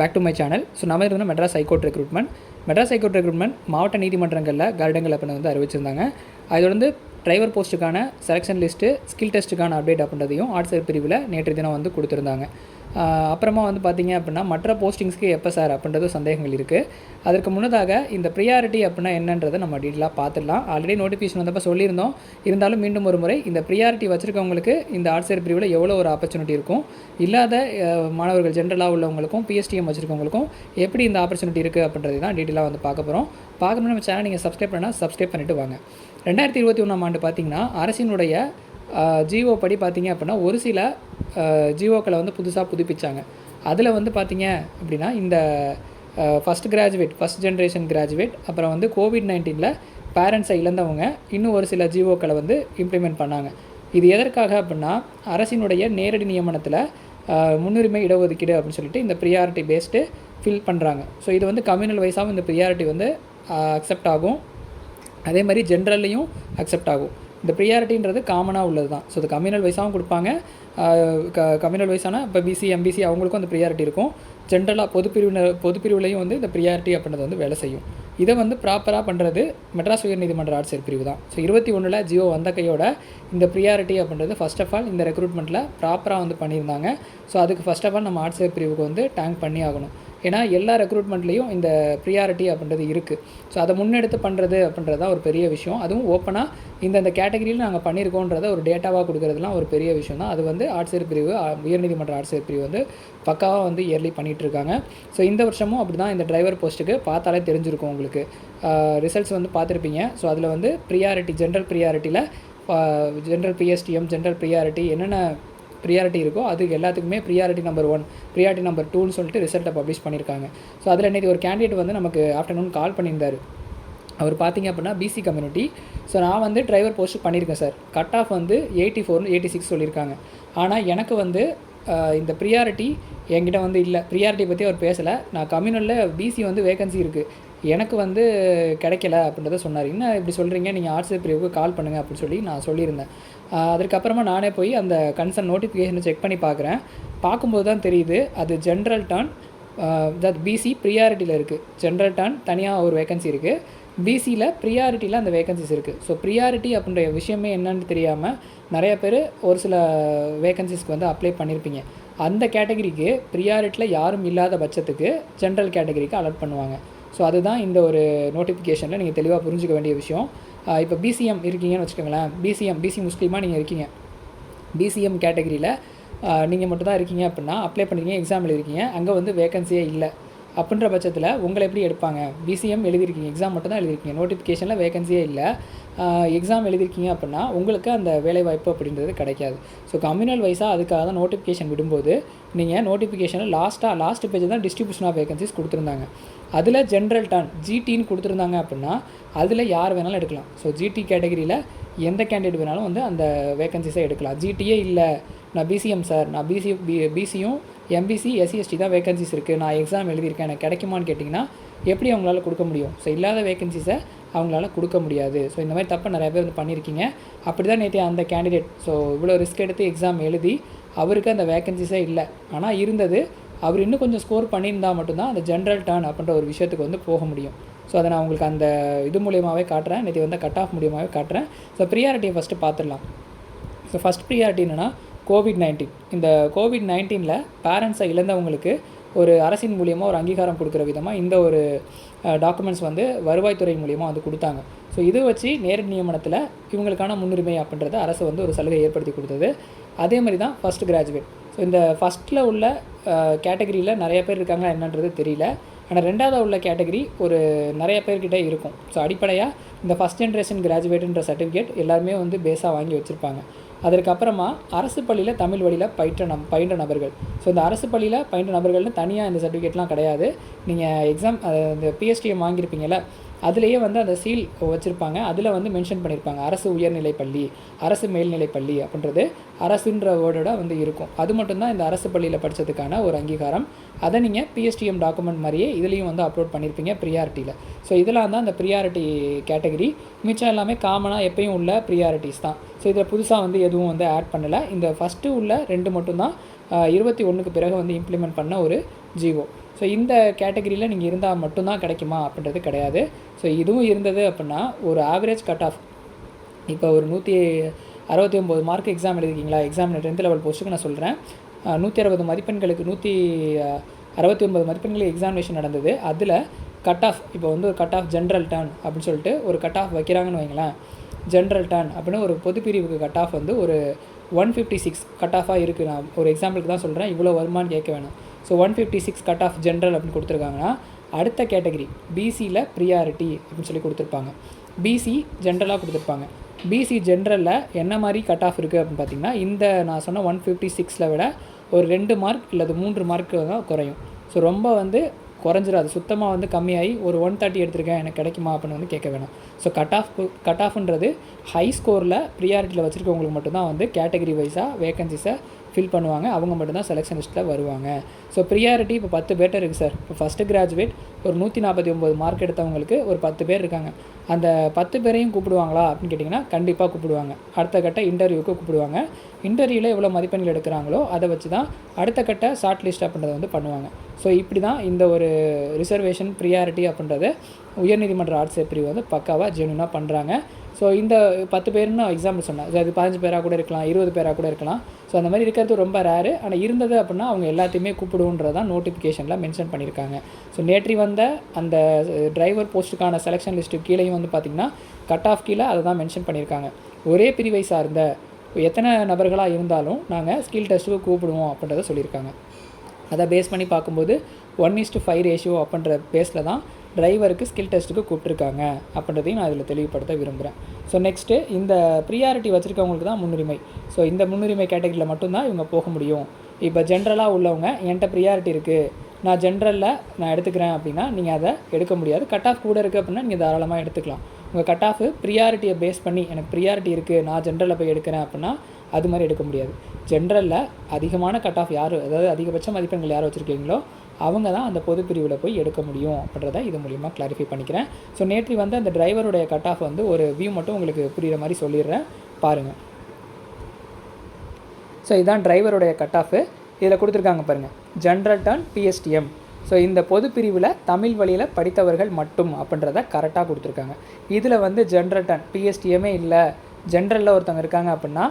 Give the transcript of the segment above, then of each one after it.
Back to my channel so நம்ம இருந்தோம் Madras high court recruitment Madras high court recruitment மாவட்ட நீதிமன்றங்களில் கருடங்கள் அப்படின்னு வந்து அறிவிச்சிருந்தாங்க. அது தொடர்ந்து டிரைவர் போஸ்ட்டுக்கான செலெக்ஷன் லிஸ்ட்டு ஸ்கில் டெஸ்ட்டுக்கான அப்டேட் அப்படின்றதையும் ஆட்சியர் பிரிவில் நேற்று தினம் வந்து கொடுத்துருந்தாங்க. அப்புறமா வந்து பார்த்தீங்க அப்படின்னா மற்ற போஸ்டிங்ஸ்க்கு எப்போ சார் அப்படின்றது சந்தேகங்கள் இருக்குது அதற்கு முன்னதாக இந்த ப்ரியாரிட்டி அப்படின்னா என்னன்றதை நம்ம டீட்டெயிலாக பார்த்துடலாம். ஆல்ரெடி நோட்டிஃபிகேஷன் வந்தப்போ சொல்லியிருந்தோம். இருந்தாலும் மீண்டும் ஒரு முறை இந்த ப்ரியாரிட்டி வச்சுருக்கவங்களுக்கு இந்த ஆட்சியர் பிரிவில் எவ்வளோ ஒரு ஆப்பர்ச்சுனிட்டி இருக்கும்? இல்லாத மாணவர்கள் ஜென்ரலாக உள்ளவங்களுக்கும் பிஎஸ்டிஎம் வச்சுருக்கவங்களுக்கும் எப்படி இந்த ஆப்பர்ச்சுனிட்டி இருக்குது அப்படின்றது தான் டீட்டெயிலாக வந்து பார்க்க போகிறோம் பார்க்கணும்னு நம்ம சேனல் நீங்கள் சப்ஸ்கிரைப் பண்ணால் சப்ஸ்கிரைப் பண்ணிட்டு வாங்க. ரெண்டாயிரத்தி இருபத்தி ஒன்றாம் ஆண்டு பார்த்திங்கன்னா அரசினுடைய ஜிஓ படி பார்த்தீங்க அப்படின்னா ஒரு சில ஜிஓக்களை வந்து புதுசாக புதுப்பிச்சாங்க. அதில் வந்து பார்த்தீங்க அப்படின்னா இந்த first graduate first generation graduate அப்புறம் வந்து கோவிட் நைன்டீனில் பேரண்ட்ஸை இழந்தவங்க இன்னும் ஒரு சில ஜிஓக்களை வந்து இம்ப்ளிமெண்ட் பண்ணாங்க. இது எதற்காக அப்படின்னா அரசினுடைய நேரடி நியமனத்தில் முன்னுரிமை இடஒதுக்கீடு அப்படின்னு சொல்லிட்டு இந்த ப்ரியாரிட்டி பேஸ்டு ஃபில் பண்ணுறாங்க ஸோ இது வந்து கம்யூனல் வைஸாகவும் இந்த ப்ரியாரிட்டி வந்து அக்செப்ட் ஆகும். அதே மாதிரி ஜென்ரல்லையும் அக்செப்ட் ஆகும். இந்த ப்ரியாரிட்டின்றது காமனாக உள்ளது தான். ஸோ இது கம்யூனல் வைஸாகவும் கொடுப்பாங்க. க கம்யூனல் வைஸான இப்போ பிசி எம்பிசி அவங்களுக்கும் அந்த ப்ரியாரிட்டி இருக்கும். ஜென்ரலாக பொதுப்பிரிவினர் பொதுப்பிரிவுலையும் வந்து இந்த ப்ரியாரிட்டி அப்படின்றது வந்து வேலை செய்யும். இதை வந்து ப்ராப்பராக பண்ணுறது மெட்ராஸ் உயர்நீதிமன்ற ஆட்சியர் பிரிவு தான். ஸோ இருபத்தி ஒன்றில் ஜியோ வந்த கையோட இந்த ப்ரியாரிட்டி அப்படின்றது ஃபஸ்ட் ஆஃப் ஆல் இந்த ரெக்ரூட்மெண்ட்டில் ப்ராப்பராக வந்து பண்ணியிருந்தாங்க. ஸோ அதுக்கு ஃபஸ்ட் ஆஃப் ஆல் நம்ம ஆட்சியர் பிரிவுக்கு வந்து டேங்க் பண்ணி ஆகணும். ஏன்னா எல்லா ரெக்ரூட்மெண்ட்லேயும் இந்த ப்ரியாரிட்டி அப்படின்றது இருக்குது ஸோ அதை முன்னெடுத்து பண்ணுறது அப்படின்றது தான் ஒரு பெரிய விஷயம். அதுவும் ஓப்பனாக இந்தந்த கேட்டகரியில் நாங்கள் பண்ணியிருக்கோன்றத ஒரு டேட்டாவாக கொடுக்குறதுலாம் ஒரு பெரிய விஷயம் தான். அது வந்து ஆட்சியர் பிரிவு உயர்நீதிமன்ற ஆட்சியர் பிரிவு வந்து பக்காவாக வந்து இயர்லி பண்ணிகிட்டு இருக்காங்க ஸோ இந்த வருஷமும் அப்படி தான் இந்த டிரைவர் போஸ்ட்டுக்கு பார்த்தாலே தெரிஞ்சிருக்கும் உங்களுக்கு. ரிசல்ட்ஸ் வந்து பார்த்துருப்பீங்க. ஸோ அதில் வந்து ப்ரியாரிட்டி ஜென்ரல் ப்ரியாரிட்டியில் ஜென்ரல் பிஎஸ்டிஎம் ஜென்ரல் ப்ரியாரிட்டி என்னென்ன ப்ரியாரிட்டி இருக்கோ அதுக்கு எல்லாத்துக்குமே priority number one priority number டூன்னு சொல்லிட்டு ரிசல்ட்டை பப்ளிஷ் பண்ணியிருக்காங்க ஸோ அதில் நேற்று ஒரு கேண்டிடேட் வந்து நமக்கு ஆஃப்டர்நூன் கால் பண்ணியிருந்தார். அவர் பார்த்தீங்க அப்படின்னா பிசி கம்யூனிட்டி ஸோ நான் வந்து டிரைவர் போஸ்ட் பண்ணியிருக்கேன் சார் கட் ஆஃப் வந்து எயிட்டி ஃபோர்னு எயிட்டி சிக்ஸ் சொல்லியிருக்காங்க. ஆனால் எனக்கு வந்து இந்த ப்ரியாரிட்டி என்கிட்ட வந்து இல்லை. ப்ரியாரிட்டி பற்றி அவர் பேசலை. நான் கம்யூனலில் பிசி வந்து வேகன்சி இருக்குது எனக்கு வந்து கிடைக்கல அப்படின்றத சொன்னார். என்ன இப்படி சொல்கிறீங்க நீங்கள் ஆர்ட்ஸ் பிரிவுக்கு கால் பண்ணுங்கள் அப்படின்னு சொல்லி நான் சொல்லியிருந்தேன். அதுக்கப்புறமா நானே போய் அந்த கன்சர்ன் நோட்டிஃபிகேஷனை செக் பண்ணி பார்க்குறேன். பார்க்கும்போது தான் தெரியுது அது ஜென்ரல் டான் தட் பிசி ப்ரியாரிட்டியில் இருக்குது ஜென்ரல் டான் தனியாக ஒரு வேகன்சி இருக்குது பிசியில் ப்ரியாரிட்டியில் அந்த வேகன்சிஸ் இருக்குது ஸோ ப்ரியாரிட்டி அப்படின்ற விஷயமே என்னன்னு தெரியாமல் நிறைய பேர் ஒரு சில வேகன்சிஸ்க்கு வந்து அப்ளை பண்ணியிருப்பீங்க அந்த கேட்டகரிக்கு ப்ரியாரிட்டியில் யாரும் இல்லாத பட்சத்துக்கு ஜென்ரல் கேட்டகரிக்கு அலர்ட் பண்ணுவாங்க. ஸோ அதுதான் இந்த ஒரு நோட்டிஃபிகேஷனில் நீங்கள் தெளிவாக புரிஞ்சுக்க வேண்டிய விஷயம். இப்போ பிசிஎம் இருக்கீங்கன்னு வச்சுக்கோங்களேன். பிசிஎம் பிசி முஸ்லீமாக நீங்கள் இருக்கீங்க. பிசிஎம் கேட்டகரியில் நீங்கள் மட்டும் தான் இருக்கீங்க அப்படின்னா அப்ளை பண்ணுறீங்க எக்ஸாம் எழுதிருக்கீங்க. அங்கே வந்து வேகன்சியே இல்லை. அப்படின்ற பட்சத்தில் உங்களை எப்படி எடுப்பாங்க? பிசிஎம் எழுதிருக்கீங்க எக்ஸாம் மட்டும் தான் எழுதிருக்கீங்க நோட்டிஃபிகேஷனில் வேகன்சியே இல்லை. எக்ஸாம் எழுதிருக்கீங்க அப்படின்னா உங்களுக்கு அந்த வேலைவாய்ப்பு அப்படின்றது கிடைக்காது. ஸோ கம்யூனல் வைஸாக அதுக்காக தான் நோட்டிஃபிகேஷன் விடும்போது நீங்கள் நோட்டிஃபிகேஷனில் லாஸ்ட்டாக லாஸ்ட் பேஜ் தான் டிஸ்ட்ரிபியூஷன் ஆஃப் வேகன்சிஸ் கொடுத்துருந்தாங்க. அதில் ஜென்ரல் டன் ஜிடின்னு கொடுத்துருந்தாங்க அப்படின்னா அதில் யார் வேணாலும் எடுக்கலாம். ஸோ ஜிடி கேட்டகரியில் எந்த கேண்டிடேட் வேணாலும் வந்து அந்த வேகன்சிஸை எடுக்கலாம். ஜிடியே இல்லை. நான் பிசிஎம் சார் நான் பிசி பி பிசியும் எம்பிசி எஸ்சிஎஸ்டி தான் வேகன்சிஸ் இருக்குது நான் எக்ஸாம் எழுதியிருக்கேன். எனக்கு கிடைக்குமான்னு கேட்டிங்கன்னா எப்படி அவங்களால கொடுக்க முடியும்? ஸோ இல்லாத வேகன்சிஸை அவங்களால கொடுக்க முடியாது. ஸோ இந்த மாதிரி தப்பை நிறைய பேர் வந்து பண்ணியிருக்கீங்க. அப்படி தான் நேற்று அந்த கேண்டிடேட் ஸோ இவ்வளோ ரிஸ்க் எடுத்து எக்ஸாம் எழுதி அவருக்கு அந்த வேகன்சிஸே இல்லை. ஆனால் இருந்தது. அவர் இன்னும் கொஞ்சம் ஸ்கோர் பண்ணியிருந்தா மட்டும்தான் அந்த ஜென்ரல் டர்ன் அப்படின்ற ஒரு விஷயத்துக்கு வந்து போக முடியும். ஸோ அதை நான் உங்களுக்கு அந்த இது மூலியமாகவே காட்டுறேன். நேற்று வந்து கட் ஆஃப் மூலியமாகவே காட்டுறேன் ஸோ ப்ரியாரிட்டியை ஃபஸ்ட்டு பார்த்துடலாம். ஸோ ஃபஸ்ட் ப்ரியாரிட்டி என்னென்னா கோவிட் நைன்டீன் இந்த கோவிட் நைன்டீனில் பேரண்ட்ஸை இழந்தவங்களுக்கு ஒரு அரசின் மூலியமாக ஒரு அங்கீகாரம் கொடுக்குற விதமாக இந்த ஒரு டாக்குமெண்ட்ஸ் வந்து வருவாய்த்துறை மூலியமாக வந்து கொடுத்தாங்க. ஸோ இது வச்சு நேரடி நியமனத்தில் இவங்களுக்கான முன்னுரிமை அப்படின்றத அரசு வந்து ஒரு சலுகை ஏற்படுத்தி கொடுத்தது. அதே மாதிரி தான் ஃபஸ்ட் கிராஜுவேட் ஸோ இந்த ஃபஸ்ட்டில் உள்ள கேட்டகரியில் நிறைய பேர் இருக்காங்களா என்னன்றது தெரியல. ஆனால் ரெண்டாவது உள்ள கேட்டகரி ஒரு நிறைய பேர்கிட்ட இருக்கும். ஸோ அடிப்படையாக இந்த ஃபஸ்ட் ஜென்ரேஷன் கிராஜுவேட்டுன்ற சர்டிஃபிகேட் எல்லாருமே வந்து பேஸாக வாங்கி வச்சுருப்பாங்க. அதற்கப்புறமா அரசு பள்ளியில் தமிழ் வழியில் பயிற்ற நம் பயின்ற நபர்கள். ஸோ இந்த அரசு பள்ளியில் பயின்ற நபர்கள்னு தனியாக இந்த சர்டிஃபிகேட்லாம் கிடையாது. நீங்கள் எக்ஸாம் இந்த பிஎஸ்டிஎம் வாங்கியிருப்பீங்கல்ல அதுலேயே வந்து அந்த சீல் வச்சுருப்பாங்க. அதில் வந்து மென்ஷன் பண்ணியிருப்பாங்க அரசு உயர்நிலை பள்ளி அரசு மேல்நிலை பள்ளி அப்படின்றது அரசுன்ற வேர்டோட வந்து இருக்கும். அது மட்டும்தான் இந்த அரசு பள்ளியில் படித்ததுக்கான ஒரு அங்கீகாரம். அதை நீங்கள் பிஎஸ்டிஎம் டாக்குமெண்ட் மாதிரியே இதுலேயும் வந்து அப்லோட் பண்ணியிருப்பீங்க ப்ரியாரிட்டியில் ஸோ இதெல்லாம் தான் அந்த ப்ரியாரிட்டி கேட்டகரி மிச்சம் எல்லாமே காமனாக எப்பயும் உள்ள ப்ரியாரிட்டிஸ் தான். ஸோ இதில் புதுசாக வந்து எதுவும் வந்து ஆட் பண்ணலை. இந்த ஃபஸ்ட்டு உள்ள ரெண்டு மட்டும்தான் இருபத்தி ஒன்றுக்கு பிறகு வந்து இம்ப்ளிமெண்ட் பண்ண ஒரு ஜிஓ ஸோ இந்த கேட்டகரியில் நீங்கள் இருந்தால் மட்டும்தான் கிடைக்குமா அப்படின்றது கிடையாது. ஸோ இதுவும் இருந்தது அப்படின்னா ஒரு ஆவரேஜ் கட் ஆஃப் இப்போ ஒரு நூற்றி அறுபத்தி ஒம்பது மார்க் எக்ஸாம் எழுதிருக்கீங்களா எக்ஸாம் டென்த் லெவல் போஸ்ட்டுக்கு நான் சொல்கிறேன் நூற்றி அறுபது மதிப்பெண்களுக்கு நூற்றி அறுபத்தி ஒன்பது மதிப்பெண்களுக்கு எக்ஸாமினேஷன் நடந்தது. அதில் கட் ஆஃப் இப்போ வந்து ஒரு கட் ஆஃப் ஜென்ரல் டர்ன் அப்படின்னு சொல்லிட்டு ஒரு கட் ஆஃப் வைக்கிறாங்கன்னு வைங்களேன். ஜென்ரல் டர்ன் அப்படின்னு ஒரு பொதுப்பிரிவுக்கு கட் ஆஃப் வந்து ஒரு ஒன் ஃபிஃப்டி சிக்ஸ் கட் ஆஃபாக இருக்குது நான் ஒரு எக்ஸாம்பிளுக்கு தான் சொல்கிறேன் இவ்வளோ வருமானு கேட்க வேணும். So one fifty six cut off general அப்படின்னு கொடுத்துருக்காங்கன்னா அடுத்த கேட்டகரி பிசியில் ப்ரியாரிட்டி அப்படின்னு சொல்லி கொடுத்துருப்பாங்க. பிசி ஜென்ரலாக கொடுத்துருப்பாங்க. பிசி ஜென்ரலில் என்ன மாதிரி கட் ஆஃப் இருக்குது அப்படின்னு பார்த்தீங்கன்னா இந்த நான் சொன்ன ஒன் ஃபிஃப்டி சிக்ஸில் விட ஒரு ரெண்டு மார்க் இல்லது மூன்று மார்க் தான் குறையும். ஸோ ரொம்ப வந்து குறைஞ்சிடாது சுத்தமாக வந்து கம்மியாகி ஒரு ஒன் தேர்ட்டி எடுத்திருக்கேன் எனக்கு கிடைக்குமா அப்படின்னு வந்து கேட்க வேணாம். ஸோ கட் ஆஃப் கட் ஆஃப்ன்றது ஹை ஸ்கோரில் ப்ரியாரிட்டியில் வச்சுருக்கவங்களுக்கு மட்டும்தான் வந்து கேட்டகரி வைஸாக வேகன்சிஸை ஃபில் பண்ணுவாங்க. அவங்க மட்டும்தான் செலெக்ஷன் லிஸ்ட்டில் வருவாங்க. ஸோ ப்ரியாரிட்டி இப்போ பத்து பேர்கிட்ட இருக்குது சார் இப்போ ஃபஸ்ட்டு கிராஜுவேட் ஒரு நூற்றி நாற்பத்தி ஒம்பது மார்க் எடுத்தவங்களுக்கு ஒரு பத்து பேர் இருக்காங்க. அந்த பத்து பேரையும் கூப்பிடுவாங்களா அப்படின்னு கேட்டிங்கன்னா கண்டிப்பாக கூப்பிடுவாங்க. அடுத்த கட்ட இன்டர்வியூக்கு கூப்பிடுவாங்க. இன்டர்வியூவில் எவ்வளோ மதிப்பெண்கள் எடுக்கிறாங்களோ அதை வச்சு தான் அடுத்த கட்ட ஷார்ட் லிஸ்ட் அப்படின்றத வந்து பண்ணுவாங்க. ஸோ இப்படி தான் இந்த ஒரு ரிசர்வேஷன் ப்ரியாரிட்டி அப்படின்றத உயர்நீதிமன்ற ஆட்சியர் பிரிவு வந்து பக்காவாக ஜெனுனாக பண்ணுறாங்க ஸோ இந்த பத்து பேர்னு எக்ஸாம்பிள் சொன்னேன். ஸோ அது பதினஞ்சு பேராக கூட இருக்கலாம் இருபது பேராக கூட இருக்கலாம். ஸோ அந்த மாதிரி இருக்கிறது ரொம்ப ரேரு ஆனால் இருந்தது அப்படின்னா அவங்க எல்லாத்தையுமே கூப்பிடுன்றதான் நோட்டிஃபிகேஷனில் மென்ஷன் பண்ணியிருக்காங்க. ஸோ நேற்றி வந்த அந்த டிரைவர் போஸ்ட்டுக்கான செலெக்ஷன் லிஸ்ட்டு கீழேயும் வந்து பார்த்திங்கன்னா கட் ஆஃப் கீழே அதை தான் மென்ஷன் பண்ணியிருக்காங்க. ஒரே பிரிவை சார்ந்த எத்தனை நபர்களாக இருந்தாலும் நாங்கள் ஸ்கில் டெஸ்ட்டுக்கு கூப்பிடுவோம் அப்படின்றத சொல்லியிருக்காங்க. அதை பேஸ் பண்ணி பார்க்கும்போது ஒன் இஸ்டு ஃபைவ் ரேஷியோ அப்படின்ற பேஸில் தான் டிரைவருக்கு ஸ்கில் டெஸ்ட்டுக்கு கூப்பிட்ருக்காங்க அப்படின்றதையும் நான் இதில் தெளிவுபடுத்த விரும்புகிறேன் ஸோ நெக்ஸ்ட்டு இந்த ப்ரியாரிட்டி வச்சுருக்கவங்களுக்கு தான் முன்னுரிமை. ஸோ இந்த முன்னுரிமை கேட்டகரியில் மட்டும்தான் இவங்க போக முடியும். இப்போ ஜென்ரலாக உள்ளவங்க என்கிட்ட ப்ரியாரிட்டி இருக்குது நான் ஜென்ரலில் நான் எடுத்துக்கிறேன் அப்படின்னா நீங்கள் அதை எடுக்க முடியாது. கட் ஆஃப் கூட இருக்குது அப்படின்னா நீங்கள் தாராளமாக எடுத்துக்கலாம். உங்கள் கட் ஆஃப் ப்ரியாரிட்டியை பேஸ் பண்ணி எனக்கு ப்ரியாரிட்டி இருக்குது நான் ஜென்ரலில் போய் எடுக்கிறேன் அப்படின்னா அது மாதிரி எடுக்க முடியாது. ஜென்ரலில் அதிகமான கட் ஆஃப் யார் அதாவது அதிகபட்ச மதிப்பெண்கள் யார் வச்சுருக்கீங்களோ அவங்க தான் அந்த பொது பிரிவில் போய் எடுக்க முடியும் அப்படின்றத இது மூலிமா கிளாரிஃபை பண்ணிக்கிறேன். ஸோ நேற்று வந்து அந்த டிரைவருடைய கட் ஆஃப் வந்து ஒரு வியூ மட்டும் உங்களுக்கு புரிகிற மாதிரி சொல்லிடுறேன். பாருங்கள் ஸோ இதுதான் டிரைவருடைய கட் ஆஃபு இதில் கொடுத்துருக்காங்க பாருங்கள் ஜென்ரல் டர்ன் பிஎஸ்டிஎம் ஸோ இந்த பொது பிரிவில் தமிழ் வழியில் படித்தவர்கள் மட்டும் அப்படின்றத கரெக்டாக கொடுத்துருக்காங்க. இதில் வந்து ஜென்ரல் டர்ன் பிஎஸ்டிஎம்மே இல்லை. ஜென்ரலில் ஒருத்தவங்க இருக்காங்க அப்படின்னா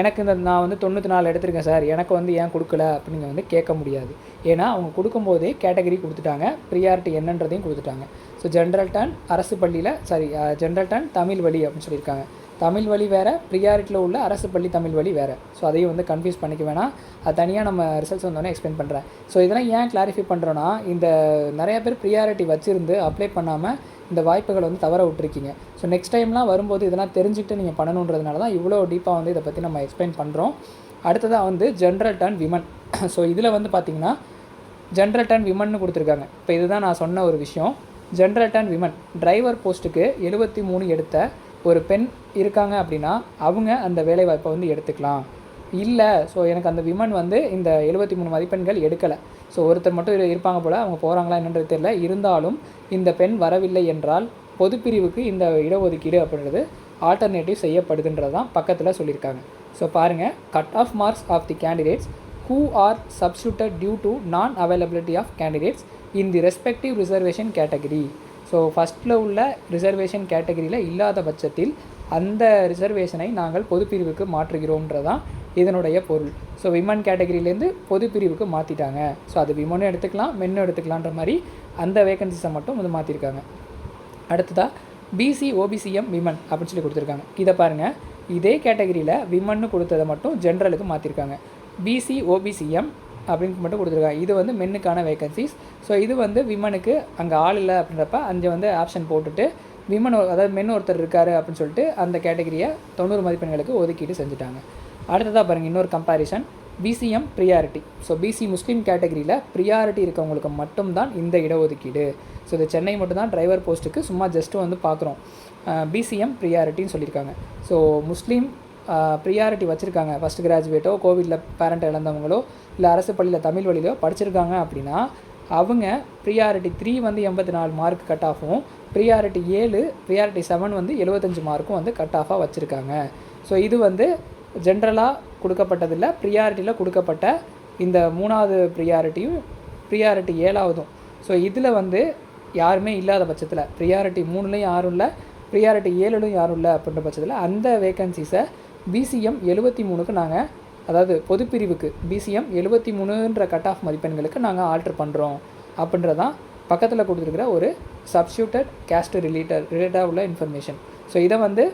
எனக்கு இந்த நான் வந்து தொண்ணூற்றி நாலு எடுத்திருக்கேன் சார். எனக்கு வந்து ஏன் கொடுக்கல அப்படிங்க வந்து கேட்க முடியாது. ஏன்னா அவங்க கொடுக்கும்போதே கேட்டகரி கொடுத்துட்டாங்க. ப்ரியாரிட்டி என்னன்றதையும் கொடுத்துட்டாங்க. ஸோ ஜென்ரல் டர்ன் அரசு பள்ளியில் சாரி ஜென்ரல் டர்ன் தமிழ் வழி அப்படின்னு சொல்லியிருக்காங்க. தமிழ் வழி வேறு ப்ரியாரிட்டியில் உள்ள அரசு பள்ளி தமிழ் வழி வேறு. ஸோ அதையும் வந்து கன்ஃபியூஸ் பண்ணிக்க வேணாம். அது தனியாக நம்ம ரிசல்ட்ஸ் வந்தோடனே எக்ஸ்பிளைன் பண்ணுறேன் ஸோ இதெல்லாம் ஏன் கிளாரிஃபை பண்ணுறோன்னா இந்த நிறைய பேர் ப்ரியாரிட்டி வச்சுருந்து அப்ளை பண்ணாமல் இந்த வாய்ப்புகளை வந்து தவற விட்டுருக்கீங்க. ஸோ நெக்ஸ்ட் டைம்லாம் வரும்போது இதெல்லாம் தெரிஞ்சுக்கிட்டு நீங்கள் பண்ணணுன்றதுனால தான் இவ்வளோ டீப்பாக வந்து இதை பற்றி நம்ம எக்ஸ்பிளைன் பண்ணுறோம் அடுத்ததாக வந்து ஜென்ரல் டர்ன் விமன் ஸோ இதில் வந்து பார்த்திங்கன்னா ஜென்ரல் டர்ன் விமன்னு கொடுத்துருக்காங்க. இப்போ இதுதான் நான் சொன்ன ஒரு விஷயம். ஜென்ரல் டர்ன் விமன் டிரைவர் போஸ்ட்டுக்கு எழுபத்தி மூணு எடுத்த ஒரு பெண் இருக்காங்க அப்படின்னா அவங்க அந்த வேலைவாய்ப்பை வந்து எடுத்துக்கலாம். இல்லை ஸோ எனக்கு அந்த விமன் வந்து இந்த எழுபத்தி மூணு மதிப்பெண்கள் எடுக்கலை. ஸோ ஒருத்தர் மட்டும் இருப்பாங்க போல் அவங்க போகிறாங்களா என்னன்றது தெரியல. இருந்தாலும் இந்த பெண் வரவில்லை என்றால் பொதுப்பிரிவுக்கு இந்த இடஒதுக்கீடு அப்படின்றது ஆல்டர்னேட்டிவ் செய்யப்படுதுன்றது தான் பக்கத்தில் சொல்லியிருக்காங்க. ஸோ பாருங்கள் cut off marks of the candidates who are substituted due to non availability of candidates in the respective reservation category so ஃபஸ்ட்டில் உள்ள ரிசர்வேஷன் கேட்டகரியில் இல்லாத பட்சத்தில் அந்த ரிசர்வேஷனை நாங்கள் பொதுப்பிரிவுக்கு மாற்றுகிறோன்றதான் இதனுடைய பொருள். ஸோ விமன் கேட்டகரியிலேருந்து பொதுப்பிரிவுக்கு மாற்றிட்டாங்க ஸோ அது விமனும் எடுத்துக்கலாம் மென்னும் எடுத்துக்கலான்ற மாதிரி அந்த வேகன்சிஸை மட்டும் வந்து மாற்றிருக்காங்க அடுத்ததாக பிசி ஓபிசிஎம் விமன் அப்படின்னு சொல்லி கொடுத்துருக்காங்க. இதை பாருங்கள் இதே கேட்டகரியில் விமன்னு கொடுத்ததை மட்டும் ஜென்ரலுக்கு மாற்றிருக்காங்க பிசி ஓபிசிஎம் அப்படின்னு மட்டும் கொடுத்துருக்காங்க. இது வந்து மென்னுக்கான வேகன்சிஸ் ஸோ இது வந்து விமனுக்கு அங்கே ஆள் இல்லை அப்படின்றப்ப அங்கே வந்து ஆப்ஷன் போட்டுட்டு விமன் அதாவது மென் ஒருத்தர் இருக்காரு அப்படின்னு சொல்லிட்டு அந்த கேட்டகரியை தொண்ணூறு மதிப்பெண்களுக்கு ஒதுக்கீடு செஞ்சுட்டாங்க. அடுத்ததாக பாருங்கள் இன்னொரு comparison BCM priority so BC Muslim கேட்டகரியில் ப்ரியாரிட்டி இருக்கவங்களுக்கு மட்டும்தான் இந்த இடஒதுக்கீடு. ஸோ இது சென்னை மட்டும்தான் டிரைவர் போஸ்ட்டுக்கு சும்மா ஜஸ்ட்டு வந்து பார்க்குறோம் பிசிஎம் ப்ரியாரிட்டின்னு சொல்லியிருக்காங்க. ஸோ முஸ்லீம் ப்ரியாரிட்டி வச்சுருக்காங்க. ஃபஸ்ட் கிராஜுவேட்டோ கோவிடில் பேரண்ட் இழந்தவங்களோ இல்லை அரசு பள்ளியில் தமிழ் வழியிலோ படிச்சிருக்காங்க அப்படின்னா அவங்க ப்ரியாரிட்டி த்ரீ வந்து எண்பத்தி நாலு மார்க் கட் ஆஃபும் ப்ரியாரிட்டி ஏழு ப்ரியாரிட்டி செவன் வந்து எழுபத்தஞ்சு மார்க்கும் வந்து கட் ஆஃபாக வச்சுருக்காங்க. ஸோ இது வந்து ஜென்ரலாக கொடுக்கப்பட்டதில்ல ப்ரியாரிட்டியில் கொடுக்கப்பட்ட இந்த மூணாவது ப்ரியாரிட்டியும் ப்ரியாரிட்டி ஏழாவதும். ஸோ இதில் வந்து யாருமே இல்லாத பட்சத்தில் ப்ரியாரிட்டி மூணுலேயும் யாரும் இல்லை ப்ரியாரிட்டி ஏழுலையும் யாரும் இல்லை அப்படின்ற பட்சத்தில் அந்த வேகன்சிஸை பிசிஎம் எழுபத்தி மூணுக்கு நாங்கள் அதாவது பொதுப்பிரிவுக்கு பிசிஎம் எழுபத்தி மூணுன்ற கட் ஆஃப் மதிப்பெண்களுக்கு நாங்கள் ஆல்ட்ரு பண்ணுறோம் அப்படின்றதான் பக்கத்தில் கொடுத்துருக்கிற ஒரு சப்ஸ்டியூட்டட் கேஸ்ட் ரிலேட்டட் ரிலேட்டாக உள்ள இன்ஃபர்மேஷன் ஸோ இதை வந்து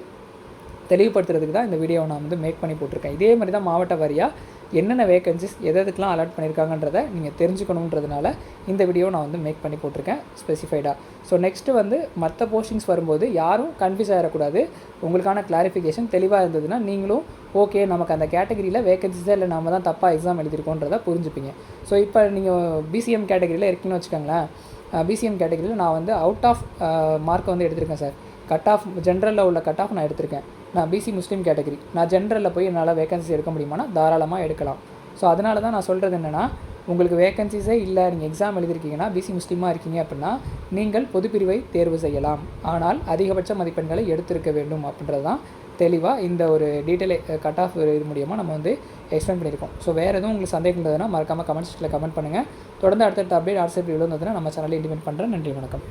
தெளிவுபடுத்துறதுக்கு தான் இந்த வீடியோவை நான் வந்து மேக் பண்ணி போட்டிருக்கேன். இதே மாதிரி தான் மாவட்ட வாரியாக என்னென்ன வேகன்சிஸ் எது எதுக்கெலாம் அலாட் பண்ணியிருக்காங்கன்றதை நீங்கள் தெரிஞ்சுக்கணுன்றதுனால இந்த வீடியோ நான் வந்து மேக் பண்ணி போட்டிருக்கேன் ஸ்பெசிஃபைடாக ஸோ நெக்ஸ்ட்டு வந்து மற்ற போஸ்டிங்ஸ் வரும்போது யாரும் கன்ஃபியூஸ் ஆகிடக்கூடாது உங்களுக்கான கிளாரிஃபிகேஷன் தெளிவாக இருந்ததுன்னா நீங்களும் ஓகே நமக்கு அந்த கேட்டகரியில் வேகன்சிஸே இல்லை நம்ம தான் தப்பாக எக்ஸாம் எழுதியிருக்கோன்றதை புரிஞ்சுப்பீங்க. ஸோ இப்போ நீங்கள் பிசிஎம் கேட்டகரியில் இருக்கீங்கன்னு வச்சுக்கோங்களேன் பிசிஎம் கேட்டகரியில் நான் வந்து அவுட் ஆஃப் மார்க்கை வந்து எடுத்திருக்கேன் சார். கட் ஆஃப் ஜென்ரலில் உள்ள கட் ஆஃப் நான் எடுத்திருக்கேன். நான் பிசி முஸ்லீம் கேட்டகரி. நான் ஜென்ரலில் போய் என்னால் வேகன்சி எடுக்க முடியுமானா தாராளமாக எடுக்கலாம். ஸோ அதனால தான் நான் சொல்கிறது என்னென்னா உங்களுக்கு வேகன்சிஸே இல்லை நீங்கள் எக்ஸாம் எழுதிருக்கீங்கன்னா பிசி முஸ்லீமாக இருக்கீங்க அப்படின்னா நீங்கள் பொதுப்பிரிவை தேர்வு செய்யலாம். ஆனால் அதிகபட்ச மதிப்பெண்களை எடுத்திருக்க வேண்டும் அப்படின்றது தான் தெளிவாக இந்த ஒரு டீட்டெயில் கட் ஆஃப் இது மூலியமாக நம்ம வந்து எக்ஸ்பிளைன் பண்ணியிருக்கோம். ஸோ வேறு எதுவும் உங்களுக்கு சந்தேகம் இருந்ததுன்னா மறக்காமல் கமெண்ட் செக்ஷனில் கமெண்ட் பண்ணுங்கள் தொடர்ந்து அடுத்தடுத்த அப்டேட் ஆர்சிபி விழுந்ததுன்னா நம்ம சேனலில் இன்டிமேட் பண்ணுறேன் நன்றி வணக்கம்.